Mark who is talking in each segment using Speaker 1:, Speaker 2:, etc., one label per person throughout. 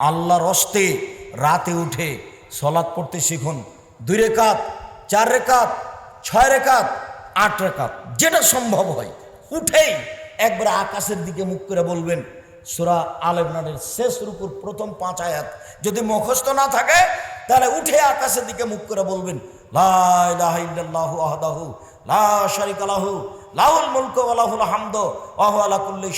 Speaker 1: আল্লাহর অস্তে রাতে উঠে সলাৎ পড়তে শিখুন। দুই রেখাত, চার রেখাত, ছয় রেখাত, আট রেখাত, যেটা সম্ভব হয়। উঠেই একবার আকাশের দিকে মুখ করে বলবেন, সুরা আলেবনানের শেষ রুকুর প্রথম পাঁচ আয়াত যদি মুখস্থ না থাকে, তাহলে উঠে আকাশের দিকে মুখ করে বলবেন, লা ইলাহা ইল্লাল্লাহু আহদাহু লা শারিকা লাহু, লাহুল মুলকু ওয়া লাহুল হামদু হুয়া আলা কুল্লি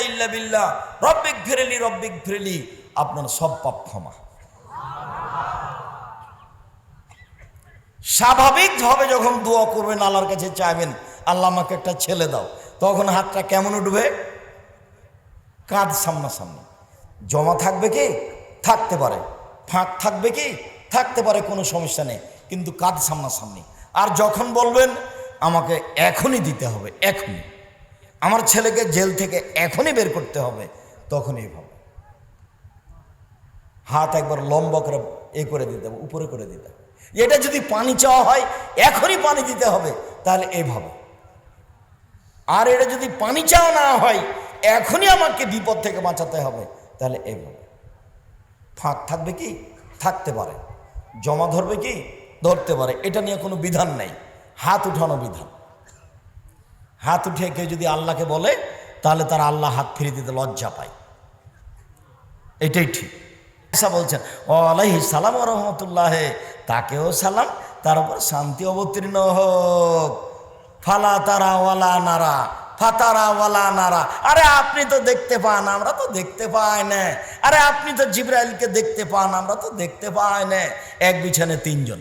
Speaker 1: ইল্লা বিল্লাহ, রব্বিক রব্বিক আপনার সব পাপ ক্ষমা। স্বাভাবিকভাবে যখন দোয়া করবেন, আল্লাহর কাছে চাইবেন, আল্লাহ আমাকে একটা ছেলে দাও, তখন হাতটা কেমন উঠবে? কাঁধ সামনাসামনি। জমা থাকবে কি? থাকতে পারে। ফাঁক থাকবে কি? থাকতে পারে, কোনো সমস্যা নেই। কিন্তু কাঁধ সামনাসামনি। আর যখন বলবেন আমাকে এখনই দিতে হবে, এখনই। আমার ছেলেকে জেল থেকে এখনই বের করতে হবে, তখনই এইভাবে হাত একবার লম্বা করে এ করে দিতে হবে, উপরে করে দিতে হবে। এটা যদি পানি চাওয়া হয়, এখনই পানি দিতে হবে, তাহলে এইভাবে আর এটা যদি পানি চাওয়া না হয়, এখনই আমাকে বিপদ থেকে বাঁচাতে হবে, তাহলে এইভাবে ফাঁক থাকবে কি? থাকতে পারে। জমা ধরবে কি? ধরতে পারে। এটা নিয়ে কোনো বিধান নেই। হাত উঠানো বিধান। হাত উঠে কেউ যদি আল্লাহকে বলে, তাহলে তার আল্লাহ হাত ফিরে দিতে লজ্জা পায়। এটাই ঠিক। আশা বলছেন আলাইহি সালাম রহমতুল্লাহ। তাকেও সালাম, তার উপর শান্তি অবতীর্ণ হোক। ফালা তারা ওয়ালা নারা, ফাতারা ওয়ালা নারা। আরে আপনি তো দেখতে পান, আমরা তো দেখতে পাই না। আরে আপনি তো জিব্রাইলকে দেখতে পান, আমরা তো দেখতে পাই না। এক বিছানে তিনজন।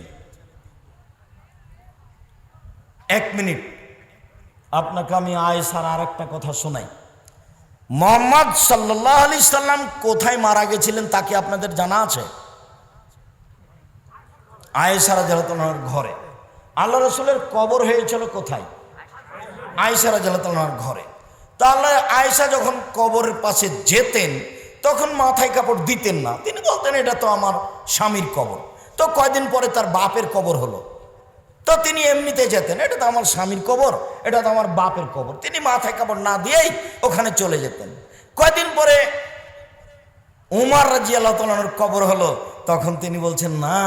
Speaker 1: এক মিনিট। আপনাকে আমি আয়েসার আর একটা কথা শোনাই। মোহাম্মদ সাল্লাহ আলি সাল্লাম কোথায় মারা গেছিলেন তাকে আপনাদের জানা আছে? আয়েসারা জালাতনার ঘরে। আল্লাহ রসুলের কবর হয়েছিল কোথায়? আয়েসারা জালাতনার ঘরে। তাহলে আয়েশা যখন কবরের পাশে যেতেন, তখন মাথায় কাপড় দিতেন না। তিনি বলতেন, এটা তো আমার স্বামীর কবর। তো কয়দিন পরে তার বাপের কবর হলো। তো তিনি এমনিতে যেতেন, এটা তো আমার স্বামীর কবর, এটা তো আমার বাপের কবর। তিনি মাথায় কাপড় না দিয়েই ওখানে চলে যেতেন। কয়দিন পরে উমার রাজি আল্লাহ তালানোর কবর হলো, তখন তিনি বলছেন, না,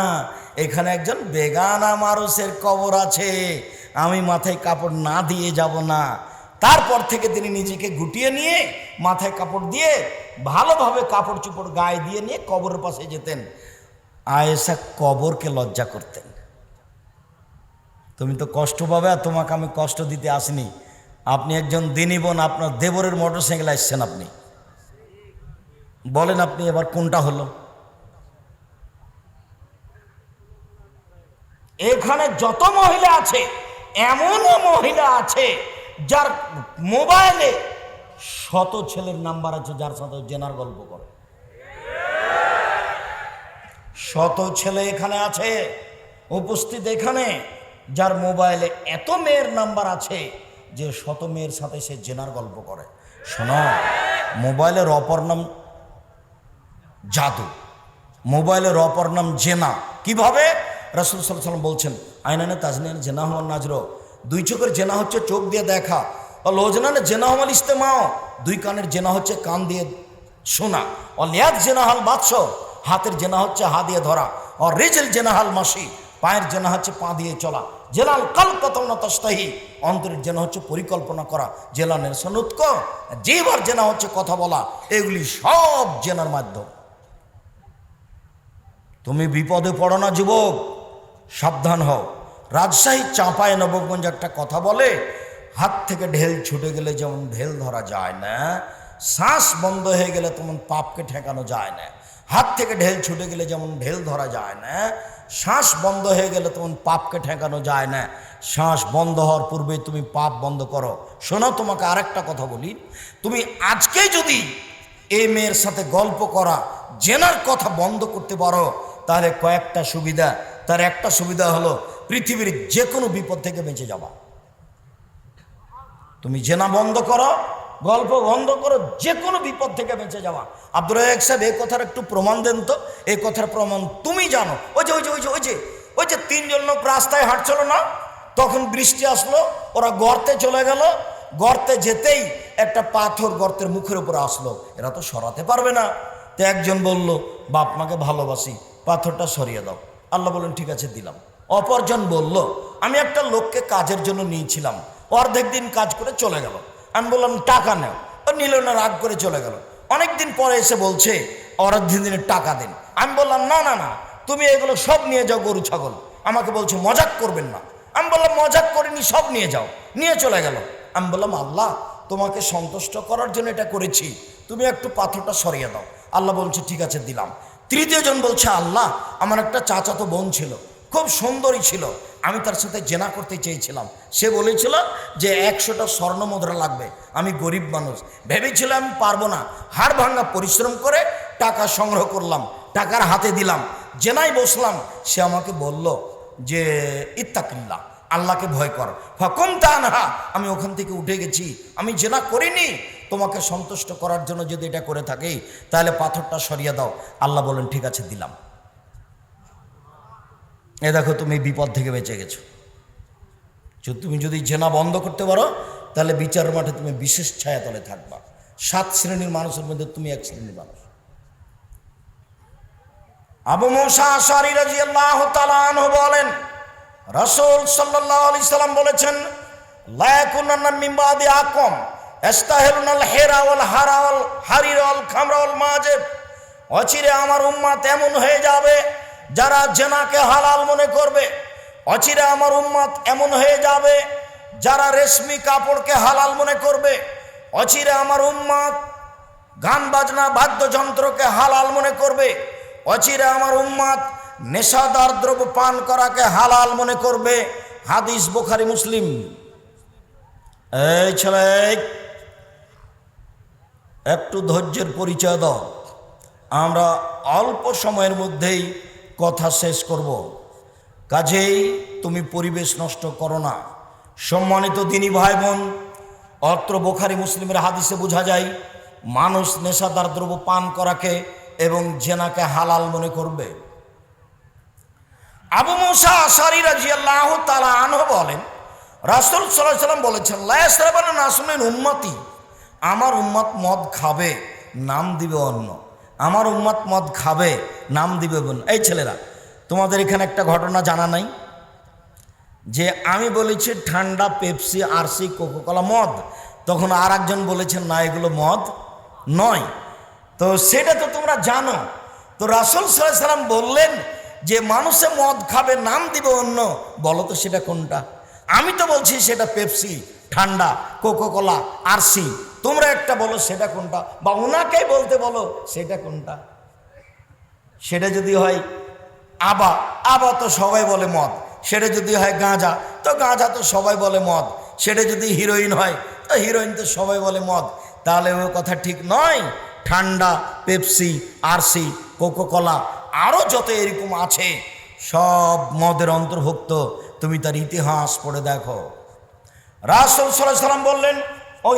Speaker 1: এখানে একজন বেগানা মানুষের কবর আছে, আমি মাথায় কাপড় না দিয়ে যাব না। তারপর থেকে তিনি নিজেকে গুটিয়ে নিয়ে মাথায় কাপড় দিয়ে ভালোভাবে কাপড় চুপড় গায়ে দিয়ে নিয়ে কবরের পাশে যেতেন। আয়েসা কবরকে লজ্জা করতেন। তুমি তো কষ্ট পাবে আর তোমাকে আমি কষ্ট দিতে আসিনি। আপনি একজন দিনী বোন, আপনার দেবরের মোটর সাইকেল আসছেন আপনি। বলেন আপনি এবার কোনটা হলো? এখানে যত মহিলা আছে এমনও মহিলা আছে, যার মোবাইলে শত ছেলের নাম্বার আছে, যার সাথে জেনার গল্প করে। শত ছেলে এখানে আছে, উপস্থিত এখানে। যার মোবাইলে এত মেয়ের নাম্বার আছে যে শত মেয়ের সাথে সে জেনার গল্প করে। শোনো, মোবাইলের অপর নাম জাদু, মোবাইলের অপর নাম জেনা। কীভাবে? রাসুল সাল্লাম বলছেন আইনানে তাজনিয়ান জেনা হওয়ার নাজর। দুই চোখের জেনা হচ্ছে চোখ দিয়ে দেখা লোজনানে জেনা হওয়াল ইস্তেমাও দুই কানের জেনা হচ্ছে কান দিয়ে শোনা। ও লিয়াদ জেনা হাল বাদশ হাতের জেনা হচ্ছে হা দিয়ে ধরা। ও রেজেল জেনা হাল মাসি, পায়ের জেনা হচ্ছে পা দিয়ে চলা। জেলাল কাল কতল তস্তাহি। অন্তরের জেনা হচ্ছে পরিকল্পনা করা। জেলানের সনুৎক যেবার জেনা হচ্ছে কথা বলা। এগুলি সব জেনার মাধ্যম। তুমি বিপদে পড়ো না, যুবক। সাবধান হও। রাজশাহী চাঁপায় নবগঞ্জ একটা কথা বলে, হাত থেকে ঢেল ছুটে গেলে যেমন ঢেল ধরা যায় না, শ্বাস বন্ধ হয়ে গেলে তেমন পাপকে ঠেকানো যায় না। হাত থেকে ঢেল ছুটে গেলে যেমন ঢেল ধরা যায় না, শ্বাস বন্ধ হয়ে গেলে তেমন পাপকে ঠেকানো যায় না। শ্বাস বন্ধ হওয়ার পূর্বে তুমি পাপ বন্ধ করো। শোনো, তোমাকে আরেকটা কথা বলি। তুমি আজকে যদি এই মেয়ের সাথে গল্প করা, জেনার কথা বন্ধ করতে পারো, তাহলে কয়েকটা সুবিধা। তার একটা সুবিধা হলো, পৃথিবীর যে কোনো বিপদ থেকে বেঁচে যাবা। তুমি জেনা বন্ধ করো গল্প বন্ধ করো যে কোনো বিপদ থেকে বেঁচে যাওয়া। আব্দুর রাজাক সাহেব, এই কথার একটু প্রমাণ দেন তো। এই কথার প্রমাণ তুমি জানো। ওই যে ওই যে ওই যে ওই যে ওই যে তিনজন লোক রাস্তায় হাঁটছিল না? তখন বৃষ্টি আসলো, ওরা গর্তে চলে গেল। গর্তে যেতেই একটা পাথর গর্তের মুখের উপর আসলো। এরা তো সরাতে পারবে না। তো একজন বলল, বাপ মাকে ভালোবাসি, পাথরটা সরিয়ে দাও। আল্লাহ বললেন, ঠিক আছে, দিলাম। অপরজন বলল, আমি একটা লোককে কাজের জন্য নিয়েছিলাম। অর্ধেক দিন কাজ করে চলে গেল। আমি বললাম, টাকা নেও। ও নিল না, রাগ করে চলে গেল। অনেক দিন পরে এসে বলছে অর্ধেক দিনের টাকা দিন। আমি বললাম, না না না, তুমি এগুলো সব নিয়ে যাও, গরু, ছাগল। আমাকে বলছে, মজাক করবেন না। আমি বললাম, মজাক করিনি, সব নিয়ে যাও। নিয়ে চলে গেল। আমি বললাম, আল্লাহ, তোমাকে সন্তুষ্ট করার জন্য এটা করেছি। তুমি একটু পাথরটা সরিয়ে দাও। আল্লাহ বলছে, ঠিক আছে, দিলাম। তৃতীয় জন বলছে, আল্লাহ, আমার একটা চাচাতো বোন ছিল, খুব সুন্দরী ছিল। আমি তার সাথে জেনা করতে চেয়েছিলাম। সে বলেছিল যে একশোটা স্বর্ণ মুদ্রা লাগবে, আমি গরিব মানুষ। ভেবেছিলাম পারব না। হাড় ভাঙা পরিশ্রম করে টাকা সংগ্রহ করলাম, টাকার হাতে দিলাম। জেনাই বসলাম, সে আমাকে বলল যে, ইত্তাকিল্লা, আল্লাহকে ভয় কর। ফকম তানহা, আমি ওখান থেকে উঠে গেছি। আমি জেনা করিনি। তোমাকে সন্তুষ্ট করার জন্য যদি এটা করে থাকি, তাহলে পাথরটা সরিয়ে দাও। আল্লাহ বলেন ঠিক আছে, দিলাম। এ দেখো, তুমি বিপদ থেকে বেঁচে গেছো। তুমি যদি জেনা বন্ধ করতে পারো, তাহলে বিচার মাঠে তুমি বিশেষ ছায়াতলে থাকবা। সাত শ্রেণির মানুষের মধ্যে তুমি এক শ্রেণির মানুষ। আবু মোসা আশারি রাজি আল্লাহ বলেন, রসুল সাল্লাহ আলি সাল্লাম বলেছেন লায়াকুন্না মিম্বাদি আকম এস্তাহেলুনাল হেরাওয়াল হারাওয়াল হারিরাল খামরাওয়াল মাজেব অচিরে আমার উম্মাত এমন হয়ে যাবে যারা জেনাকে হালাল মনে করবে, অচিরে আমার উম্মাত এমন হয়ে যাবে, যারা রেশমি কাপড়কে হালাল মনে করবে, অচিরে আমার উম্মাত গান বাজনা বাদ্যযন্ত্রকে হালাল মনে করবে, অচিরে আমার উম্মাত নেশাদার দ্রব্য পান করাকে হালাল মনে করবে, হাদিস বোখারি মুসলিম। এই ছেলে, একটু ধৈর্যের পরিচয় দাও। আমরা অল্প সময়ের মধ্যেই কথা শেষ করব। কাজেই তুমি পরিবেশ নষ্ট করো না। সম্মানিত দিনী ভাই বোন অত্র বোখারি মুসলিমের হাদিসে বোঝা যায়, মানুষ নেশাদার দ্রব্য পান করাকে এবং জেনাকে হালাল মনে করবে। আবু মুসা আশারি রাজি আল্লাহ তালা আনহ বলেন, রাসুল সাল্লাহ সাল্লাম বলেছেন লায়াসরাবান নাসুমেন উম্মতি, আমার উম্মত মদ খাবে, নাম দিবে অন্য। আমার উম্মত মদ খাবে, নাম দিবে বোন এই ছেলেরা, তোমাদের এখানে একটা ঘটনা জানা নাই? যে আমি বলেছি ঠান্ডা, পেপসি, আরসি, কোকোকলা মদ। তখন আর একজন বলেছেন, না, এগুলো মদ নয়। তো সেটা তো তোমরা জানো। তো রাসুল সাল্লাম বললেন যে, মানুষে মদ খাবে, নাম দিবে অন্য। বলো তো সেটা কোনটা? আমি তো বলছি সেটা পেপসি, ঠান্ডা, কোকোকোলা, আরসি। তোমরা একটা বলো, সেটা কোনটা? বা ওনাকেই বলতে বলো, সেটা কোনটা? সেটা যদি হয় আবা। আবা তো সবাই বলে মদ। সেটা যদি হয় গাঁজা, তো গাঁজা তো সবাই বলে মদ। সেটা যদি হিরোইন হয়, তো হিরোইন তো সবাই বলে মদ। তাহলে ও কথা ঠিক নয়। ঠান্ডা, পেপসি, আরসি, কোকোকলা আরও যত এরকম আছে, সব মদের অন্তর্ভুক্ত। তুমি তার ইতিহাস পড়ে দেখো। রাসুল সাল্লাম বললেন ও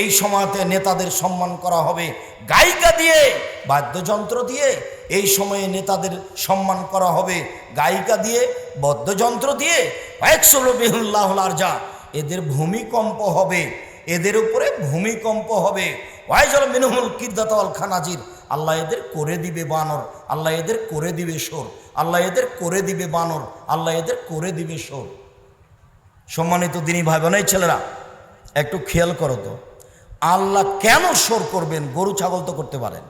Speaker 1: এই সময়তে নেতাদের সম্মান করা হবে গায়িকা দিয়ে, বাদ্যযন্ত্র দিয়ে। এই সময়ে নেতাদের সম্মান করা হবে গায়িকা দিয়ে, বদ্যযন্ত্র দিয়ে। একশোল বেহুল্লাহ যা এদের ভূমিকম্প হবে, এদের উপরে ভূমিকম্প হবে। ওয়াইজল মিনহুল কিরদাতল খানাজির। আল্লাহ এদের করে দিবে বানর, আল্লাহ এদের করে দিবে সোর আল্লাহ এদের করে দিবে বানর, আল্লাহ এদের করে দিবে সোর সম্মানিত দিনী ভাই এই ছেলেরা, একটু খেয়াল করো তো। আল্লাহ কেন সোর করবেন? গরু, ছাগল তো করতে পারেন।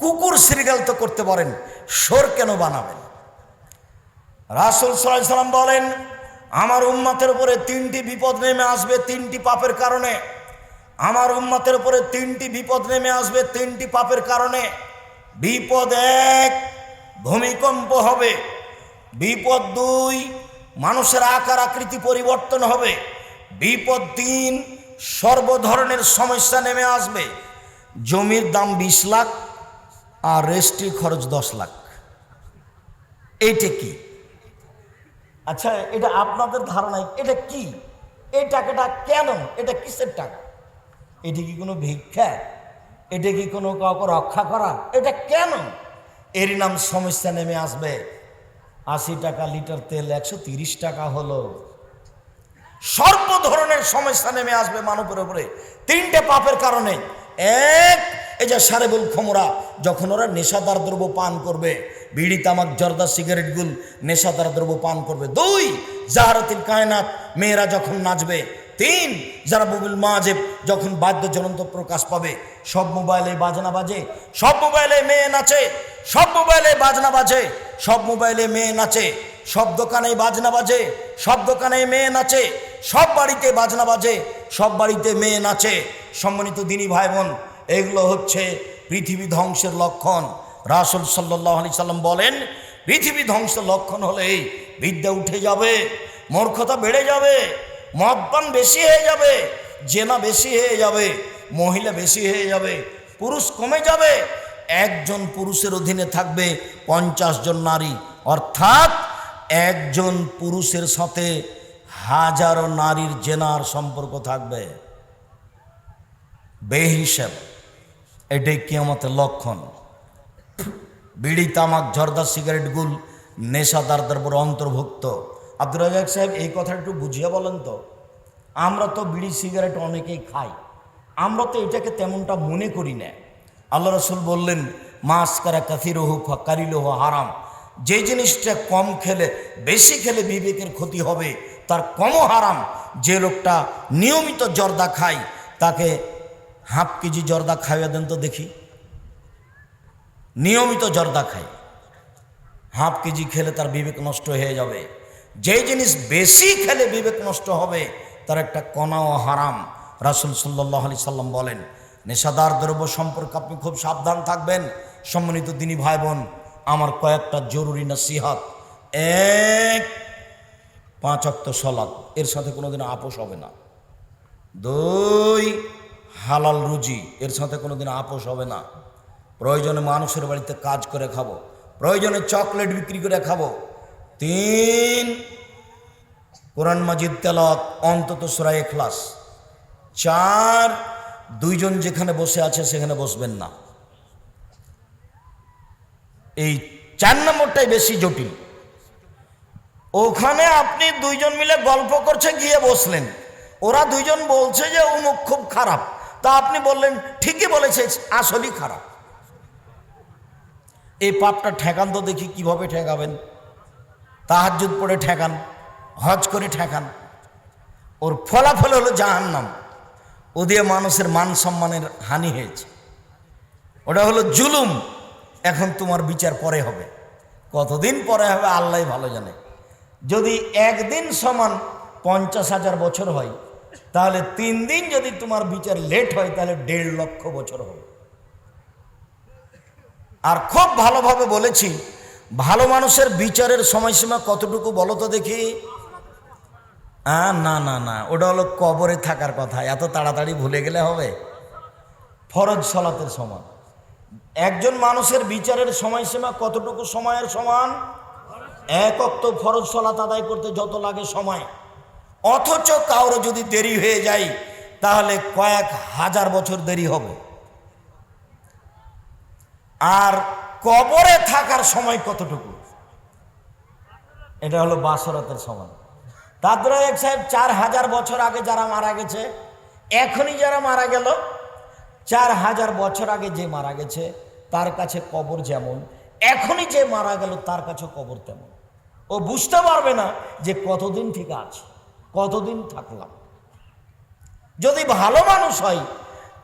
Speaker 1: কুকুর শ্রীগাল তো করতে পারেন। সোর কেন বানাবেন? রাসুল সাল্লাম বলেন, আমার উম্মাতের উপরে তিনটি বিপদ নেমে আসবে তিনটি পাপের কারণে। আমার উম্মাতের উপরে তিনটি বিপদ নেমে আসবে তিনটি পাপের কারণে। বিপদ এক, ভূমিকম্প হবে। বিপদ দুই মানুষের আকার আকৃতি পরিবর্তন হবে। বিপদ তিন সর্বধরনের সমস্যা নেমে আসবে। জমির দাম বিশ লাখ আর রেজিস্ট্রি খরচ দশ লাখ। এইটা কি? আচ্ছা এটা আপনাদের ধারণায় এটা কি? এই টাকাটা কেন? এটা কিসের টাকা? এটি কি কোনো ভিক্ষা? এটা কি কোনো কাউকে রক্ষা করা? এটা কেন? এর নাম সমস্যা নেমে আসবে। আশি টাকা লিটার তেল একশো তিরিশ টাকা হলো। সর্ব ধরনের সমস্যা নেমে আসবে মানবের উপরে। তিনটে পাপের কারণে। এক, এই যে সারেবুল খমরা, যখন ওরা নেশাদার দ্রব্য পান করবে, বিড়ি, তামাক, জর্দা, সিগারেট গুল নেশাদার দ্রব্য পান করবে। দুই, জাহারাতিল কায়নাত, মেয়েরা যখন নাচবে তিন, যারা বুবুল মাজেব যখন বাদ্য জ্বলন্ত প্রকাশ পাবে, সব মোবাইলে বাজনা বাজে, সব মোবাইলে মেয়ে নাচে, সব মোবাইলে বাজনা বাজে, সব মোবাইলে মেয়ে নাচে, সব দোকানে বাজনা বাজে, সব দোকানে মেয়ে নাচে, সব বাড়িতে বাজনা বাজে, সব বাড়িতে মেয়ে নাচে। সম্মানিত দিনী ভাই বোন এগুলো হচ্ছে পৃথিবী ধ্বংসের লক্ষণ। রাসুল সাল্লাহ আলি সাল্লাম বলেন, পৃথিবী ধ্বংসের লক্ষণ হলেই বিদ্যা উঠে যাবে, মূর্খতা বেড়ে যাবে মদপান বেশি হয়ে যাবে, জেনা বেশি হয়ে যাবে, মহিলা বেশি হয়ে যাবে, পুরুষ কমে যাবে। একজন পুরুষের অধীনে থাকবে পঞ্চাশ জন নারী। অর্থাৎ একজন পুরুষের সাথে হাজারো নারীর জেনার সম্পর্ক থাকবে। বেহিসাব, এটাই কিয়ামতের লক্ষণ। বিড়ি, তামাক জর্দা সিগারেট, গুল নেশাদারদের উপর অন্তর্ভুক্ত। আব্দুর রাজাক সাহেব, এই কথা একটু বুঝিয়ে বলেন তো। আমরা তো বিড়ি, সিগারেট অনেকেই খাই। আমরা তো এটাকে তেমনটা মনে করি না। আল্লাহ রসুল বললেন মাছ কারা কাথির হু কারিল হারাম। যে জিনিসটা কম খেলে, বেশি খেলে বিবেকের ক্ষতি হবে, তার কমও হারাম। যে লোকটা নিয়মিত জর্দা খায়, তাকে হাফ কেজি জর্দা খাইয়ে দেন তো দেখি। নিয়মিত জর্দা খায়। হাফ কেজি খেলে তার বিবেক নষ্ট হয়ে যাবে। যে জিনিস বেশি খেলে বিবেক নষ্ট হবে, তার একটা কণাও হারাম। রাসুল সাল্লাহ আলি সাল্লাম বলেন, নেশাদার দ্রব্য সম্পর্কে আপনি খুব সাবধান থাকবেন। সম্মানিত দিনী ভাই বোন আমার কয়েকটা জরুরি নসিহাত। এক, পাঁচ অক্ত সলাদ এর সাথে কোনোদিন আপোষ হবে না। দুই, হালাল রুজি, এর সাথে কোনোদিন আপোষ হবে না। প্রয়োজনে মানুষের বাড়িতে কাজ করে খাব। প্রয়োজনে চকলেট বিক্রি করে খাব। তিন। কোরআন মাজিদ তেলত অন্তত সুরাই এখলাস চার, দুইজন যেখানে বসে আছে সেখানে বসবেন না। এই চার নম্বরটাই বেশি জটিল। ওখানে আপনি দুইজন মিলে গল্প করছে, গিয়ে বসলেন। ওরা দুইজন বলছে যে অমুক খুব খারাপ। তা আপনি বললেন, ঠিকই বলেছে আসলেই খারাপ। এই পাপটা ঠেকান তো দেখি কীভাবে ঠেকাবেন। তাহাজুদ পড়ে ঠেকান, হজ করে ঠেকান। ওর ফলাফল হলো জাহান্নাম। ও দিয়ে মানুষের মান সম্মানের হানি হয়েছে। ওটা হলো জুলুম। এখন তোমার বিচার পরে হবে। কতদিন পরে হবে আল্লাহ ভালো জানে। যদি একদিন সমান পঞ্চাশ হাজার বছর হয়, তাহলে তিন দিন যদি তোমার বিচার লেট হয়, তাহলে দেড় লক্ষ বছর হবে। আর খুব ভালোভাবে বলেছি ভালো মানুষের বিচারের সময়সীমা কতটুকু বলো তো দেখি? আ, না না না, ওটা হলো কবরে থাকার কথা, এত তাড়াতাড়ি ভুলে গেলে হবে। ফরজ সলাতের সমান। একজন মানুষের বিচারের সময়সীমা কতটুকু সময়ের সমান? এক অক্ত ফরজ সলাত আদায় করতে যত লাগে সময়। অথচ কারও যদি দেরি হয়ে যায়, তাহলে কয়েক হাজার বছর দেরি হবে। আর কবরে থাকার সময় কতটুকু? এটা হলো বাসরাতের সময়। তারপরে এক সাহেব চার হাজার বছর আগে যারা মারা গেছে, এখনই যারা মারা গেল, চার হাজার বছর আগে যে মারা গেছে, তার কাছে কবর যেমন, এখনই যে মারা গেল, তার কাছে কবর তেমন। ও বুঝতে পারবে না যে কতদিন ঠিক আছে, কতদিন থাকলাম। যদি ভালো মানুষ হয়,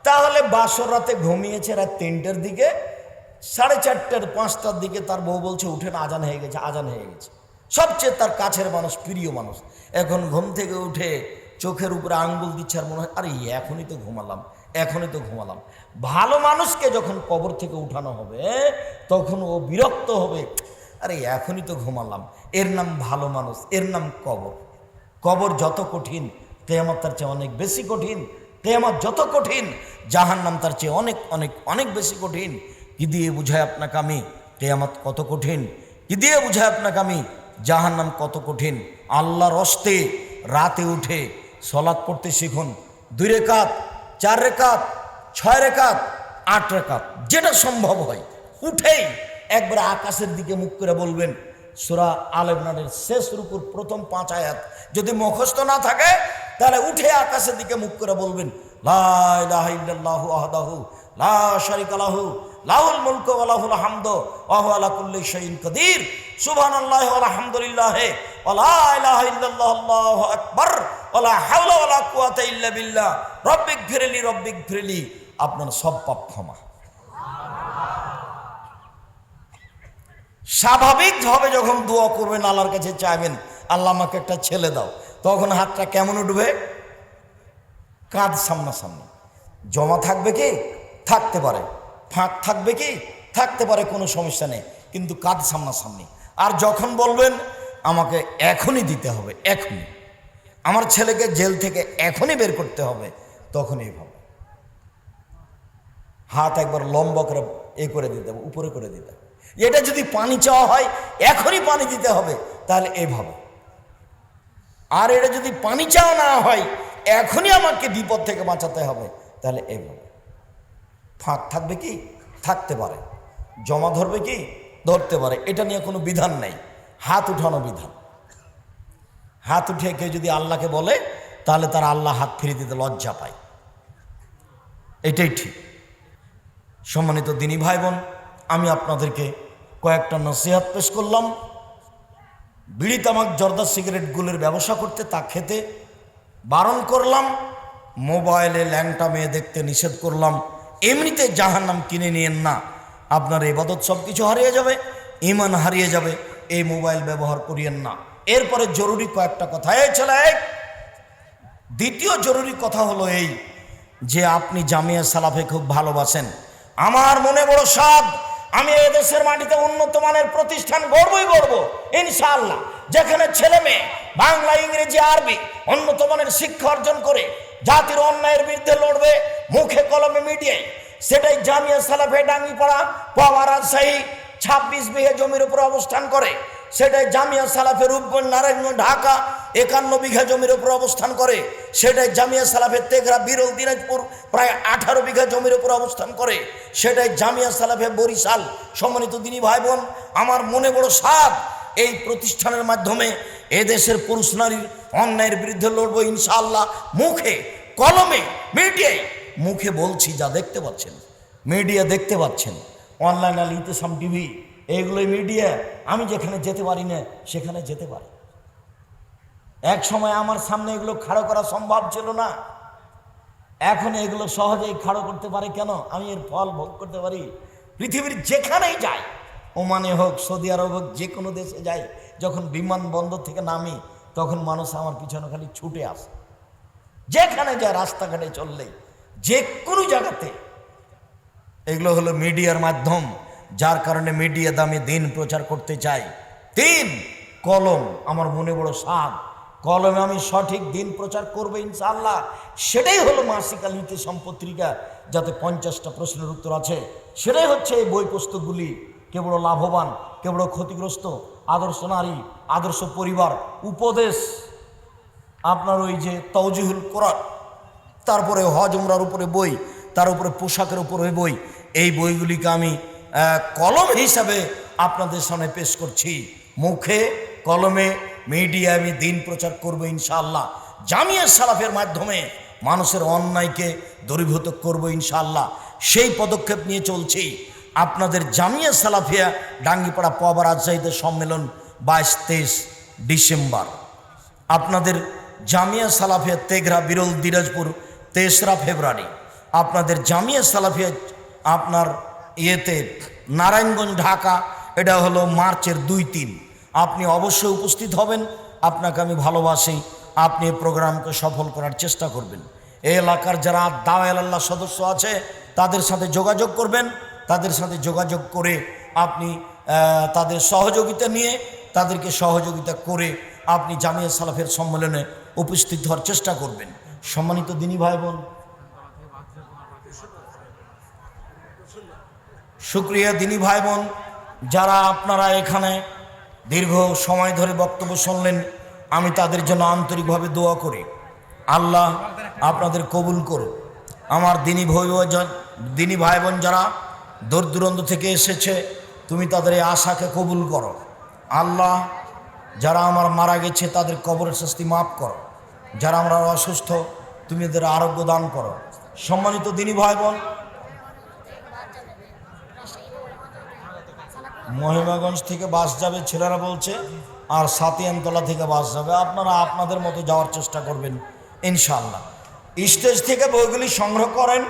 Speaker 1: তাহলে বাসর রাতে ঘুমিয়েছে রাত তিনটের দিকে সাড়ে চারটের পাঁচটার দিকে তার বউ বলছে, উঠে না, আজান হয়ে গেছে, আজান হয়ে গেছে। সবচেয়ে তার কাছের মানুষ, প্রিয় মানুষ। এখন ঘুম থেকে উঠে চোখের উপরে আঙ্গুল দিচ্ছে আর মনে হয়, আরে, এখনই তো ঘুমালাম, এখনই তো ঘুমালাম। ভালো মানুষকে যখন কবর থেকে উঠানো হবে, তখন ও বিরক্ত হবে, আরে, এখনই তো ঘুমালাম। এর নাম ভালো মানুষ, এর নাম কবর। কবর যত কঠিন, কেয়ামত তার চেয়ে অনেক বেশি কঠিন, কেয়ামত যত কঠিন জাহান নাম তার চেয়ে অনেক অনেক অনেক বেশি কঠিন। কি দিয়ে বুঝায় আপনাকে আমি? কেয়ামত কত কঠিন। কি দিয়ে বুঝায় আপনাকে আমি? জাহান নাম কত কঠিন। আল্লাহর অস্তে রাতে উঠে সলাদ পড়তে শিখুন। দুই রেখাত, চার রেখাত, ছয় রেখাত, আট রেখাত, যেটা সম্ভব হয়। উঠেই একবার আকাশের দিকে মুখ করে বলবেন, সুরা আল ইমরানের শেষ রুকুর প্রথম পাঁচ আয়াত যদি মুখস্থ না থাকে, তাহলে উঠে আকাশের দিকে মুখ করে বলবেন লাহ আহদাহু লা লাহুল মুলকু ওয়া লাহুল হামদু ওয়া হুয়া আলা কুল্লি শাইইন কাদির। সুবহানাল্লাহি ওয়া আলহামদুলিল্লাহ ওয়া লা ইলাহা ইল্লাল্লাহু আল্লাহু আকবার ওয়া লা হাওলা ওয়া কুওয়াতা ইল্লা বিল্লাহ। রব্বিক ফিরলি রব্বিক ফিরলি আপনার সব পাপ ক্ষমা। স্বাভাবিকভাবে যখন দোয়া করবেন, আল্লাহর কাছে চাইবেন, আল্লাহ আমাকে একটা ছেলে দাও, তখন হাতটা কেমন উঠবে? কাঁধ সামনাসামনি। জমা থাকবে কি? থাকতে পারে। ফাঁক থাকবে কি? থাকতে পারে, কোনো সমস্যা নেই। কিন্তু কাঁধ সামনাসামনি। আর যখন বলবেন, আমাকে এখনই দিতে হবে, এখনই। আমার ছেলেকে জেল থেকে এখনই বের করতে হবে তখন এইভাবে হাত একবার লম্বা করে এ করে দিতে হবে, উপরে করে দিতে হবে। এটা যদি পানি চাওয়া হয়, এখনই পানি দিতে হবে, তাহলে এভাবে আর এটা যদি পানি চাওয়া না হয়, এখনই আমাকে বিপদ থেকে বাঁচাতে হবে, তাহলে এইভাবে ফাঁক থাকবে কি? থাকতে পারে। জমা ধরবে কি? ধরতে পারে। এটা নিয়ে কোনো বিধান নেই। হাত উঠানো বিধান। হাত উঠে কেউ যদি আল্লাহকে বলে, তাহলে তার আল্লাহ হাত ফিরিয়ে দিতে লজ্জা পায়। এটাই ঠিক। সম্মানিত দিনী ভাই বোন আমি আপনাদেরকে কয়েকটা নসিহাত পেশ করলাম। বিড়ি তামাক, জর্দা সিগারেটগুলোর ব্যবসা করতে, তা খেতে বারণ করলাম। মোবাইলে ল্যাংটা মেয়ে দেখতে নিষেধ করলাম। এমনিতে জাহান্নাম কিনে নিয়েন না। আপনার এবাদত সব কিছু হারিয়ে যাবে ইমান হারিয়ে যাবে, এই মোবাইল ব্যবহার করিয়েন না। এরপরে জরুরি কয়েকটা কথা। এই ছেলে দ্বিতীয় জরুরি কথা হলো এই যে আপনি জামিয়া সালাফে খুব ভালোবাসেন। আমার মনে বড় সাদ আমি এ দেশের মাটিতে উন্নত মানের প্রতিষ্ঠান গড়বই গড়ব, ইনশাআল্লাহ। যেখানে ছেলে মেয়ে, বাংলা, ইংরেজি, আরবি উন্নত মানের শিক্ষা অর্জন করে জাতির অন্যায়ের বিরুদ্ধে লড়বে, মুখে কলমে মিডিয়ায় সেটাই জামিয়া সালাফে ডাঙ্গিপাড়া পাওয়া রাজশাহী ছাব্বিশ বিঘে জমির উপর অবস্থান করে, সেটাই জামিয়া সালাফের রূপগঞ্জ, নারায়ণগঞ্জ, ঢাকা, একান্ন বিঘা জমির উপর অবস্থান করে, সেটাই জামিয়া সালাফের তেঘরা বিরল দিনাজপুর প্রায় আঠারো বিঘা জমির উপর অবস্থান করে, সেটাই জামিয়া সালাফে বরিশাল সম্মানিত দিনী ভাই বোন আমার মনে বড় সাদ এই প্রতিষ্ঠানের মাধ্যমে এদেশের পুরুষ নারীর অন্যায়ের বিরুদ্ধে লড়বো ইনশাআল্লাহ, মুখে, কলমে, মিডিয়ায় মুখে বলছি, যা দেখতে পাচ্ছেন মিডিয়া দেখতে পাচ্ছেন অনলাইন আল ইতেসাম টিভি এইগুলোই মিডিয়া আমি যেখানে যেতে পারি না, সেখানে যেতে পারি। এক সময় আমার সামনে এগুলো খাড়ো করা সম্ভব ছিল না। এখন এগুলো সহজেই খাড়ো করতে পারে কেন? আমি এর ফল ভোগ করতে পারি। পৃথিবীর যেখানেই যাই, ওমানে হোক, সৌদি আরব হোক, যে কোনো দেশে যাই, যখন বিমানবন্দর থেকে নামি, তখন মানুষ আমার পিছনে খালি ছুটে আসে। যেখানে যায়, রাস্তাঘাটে চললেই যে কোনো জায়গাতে। এগুলো হলো মিডিয়ার মাধ্যম, যার কারণে মিডিয়া দামে দিন প্রচার করতে চাই তিন, কলম, আমার মনে বড় সাদ কলমে আমি সঠিক দিন প্রচার করব ইনশাআল্লাহ। সেটাই হলো মাসিক আলিতে সম্পত্রিকা যাতে পঞ্চাশটা প্রশ্নের উত্তর আছে। সেটাই হচ্ছে এই বই পুস্তকগুলি। কেবল লাভবান কেবল ক্ষতিগ্রস্ত, আদর্শ নারী, আদর্শ পরিবার, উপদেশ। আপনার ওই যে তৌজিহুল কোরআন। তারপরে হজ উমরার উপরে বই, তার উপরে পোশাকের উপরে বই, এই বইগুলিকে আমি কলম হিসাবে আপনাদের সামনে পেশ করছি। মুখে, কলমে মিডিয়া আমি দিন প্রচার করব ইনশাআল্লাহ। জামিয়া সালাফের মাধ্যমে মানুষের অন্যায়কে দূরীভূত করব ইনশাআল্লাহ। সেই পদক্ষেপ নিয়ে চলছি। আপনাদের জামিয়া সালাফিয়া ডাঙ্গিপাড়া পাওয়া রাজশাহীদের সম্মেলন বাইশ তেইশ ডিসেম্বর। আপনাদের জামিয়া সালাফিয়া তেঘরা, বিরল দিনাজপুর তেসরা ফেব্রুয়ারি। আপনাদের জামিয়া সালাফিয়া, আপনার ইয়েতে নারায়ণগঞ্জ, ঢাকা, এটা হলো মার্চের দুই তিন। আপনি অবশ্যই উপস্থিত হবেন, আপনাকে আমি ভালোবাসি, আপনি এই প্রোগ্রামকে সফল করার চেষ্টা করবেন। এই এলাকার যারা দাওয়াল আল্লাহ সদস্য আছে, তাদের সাথে যোগাযোগ করবেন, তাদের সাথে যোগাযোগ করে আপনি তাদের সহযোগিতা নিয়ে, তাদেরকে সহযোগিতা করে আপনি জামিয়া সালাফের সম্মেলনে উপস্থিত হওয়ার চেষ্টা করবেন। সম্মানিত দিনী ভাই বোন সুক্রিয়া দিনী ভাই বোন যারা আপনারা এখানে দীর্ঘ সময় ধরে বক্তব্য শুনলেন, আমি তাদের জন্য আন্তরিকভাবে দোয়া করি। আল্লাহ আপনাদের কবুল করুন আমার দিনী ভাই দিনী ভাই বোন যারা দূর দূরান্ত থেকে এসেছে, তুমি তাদের এই আশাকে কবুল করো। আল্লাহ যারা আমার মারা গেছে, তাদের কবরের শাস্তি মাফ করো। যারা আমরা অসুস্থ, তুমি এদের আরোগ্য দান করো। সম্মানিত দিনী ভাই বোন মহিমাগঞ্জ থেকে বাস যাবে, ছেলেরা বলছে, আর সাতিয়ানতলা থেকে বাস যাবে। আপনারা আপনাদের মতো যাওয়ার চেষ্টা করবেন ইনশাল্লাহ স্টেজ থেকে বইগুলি সংগ্রহ করেন।